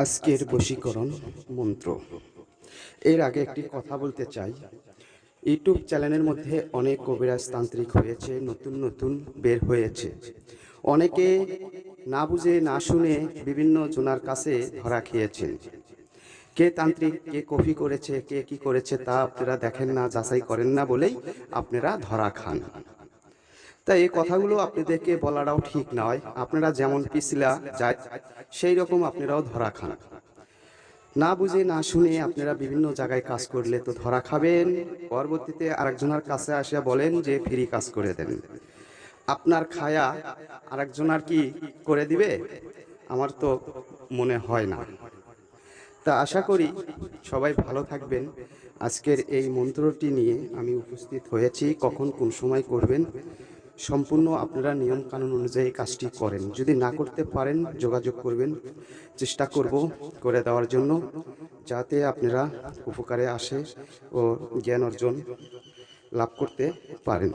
আজকের বশীকরণ মন্ত্র। এর আগে একটি কথা বলতে চাই। ইউটিউব চ্যানেলের মধ্যে অনেক কবিরাজ তান্ত্রিক হয়েছে, নতুন নতুন বের হয়েছে। অনেকে না বুঝে, না শুনে বিভিন্ন জনার কাছে ধরা খেয়েছেন। কে তান্ত্রিক, কে কফি করেছে, কে কি করেছে তা আপনারা দেখেন না, যাচাই করেন না বলেই আপনারা ধরা খান। তাই এই কথাগুলো আপনাদেরকে বলাটাও ঠিক নয়। আপনারা যেমন পিছলা যায় সেই রকম আপনারাও ধরা খান। না বুঝে না শুনে আপনারা বিভিন্ন জায়গায় কাজ করলে তো ধরা খাবেন। পরবর্তীতে আরেকজনের কাছে আসে বলেন যে ফ্রি কাজ করে দেন। আপনার খায়া আরেকজনের কি করে দিবে? আমার তো মনে হয় না। তা আশা করি সবাই ভালো থাকবেন। আজকের এই মন্ত্রটি নিয়ে আমি উপস্থিত হয়েছি। কখন কোন সময় করবেন? সম্পূর্ণ আপনারা নিয়ম কানুন অনুযায়ী কাজটি করেন। যদি না করতে পারেন, যোগাযোগ করবেন। চেষ্টা করব করে দেওয়ার জন্য, যাতে আপনারা উপকারে আসে ও জ্ঞান অর্জন লাভ করতে পারেন।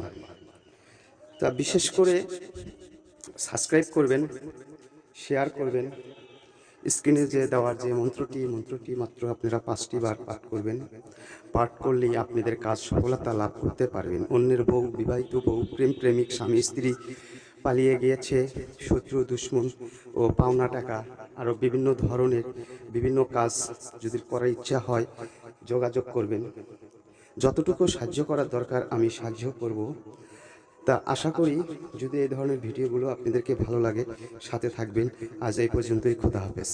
তা বিশেষ করে সাবস্ক্রাইব করবেন, শেয়ার করবেন স্ক্রিনে যে দেওয়ার যে মন্ত্রটি মন্ত্রটি মাত্র আপনারা পাঁচটি বার পাঠ করবেন। পাঠ করলেই আপনাদের কাজ সফলতা লাভ করতে পারবেন। অন্যের বউ, বিবাহিত বউ, প্রেম প্রেমিক, স্বামী, স্ত্রী পালিয়ে গিয়েছে, শত্রু, দুশ্মন ও পাওনা টাকা আরও বিভিন্ন ধরনের বিভিন্ন কাজ যদি করার ইচ্ছা হয়, যোগাযোগ করবেন। যতটুকু সাহায্য করার দরকার আমি সাহায্য করব। তা আশা করি যদি এই ধরনের ভিডিওগুলো আপনাদেরকে ভালো লাগে, সাথে থাকবেন। আজ এই পর্যন্তই, খোদা হাফেজ।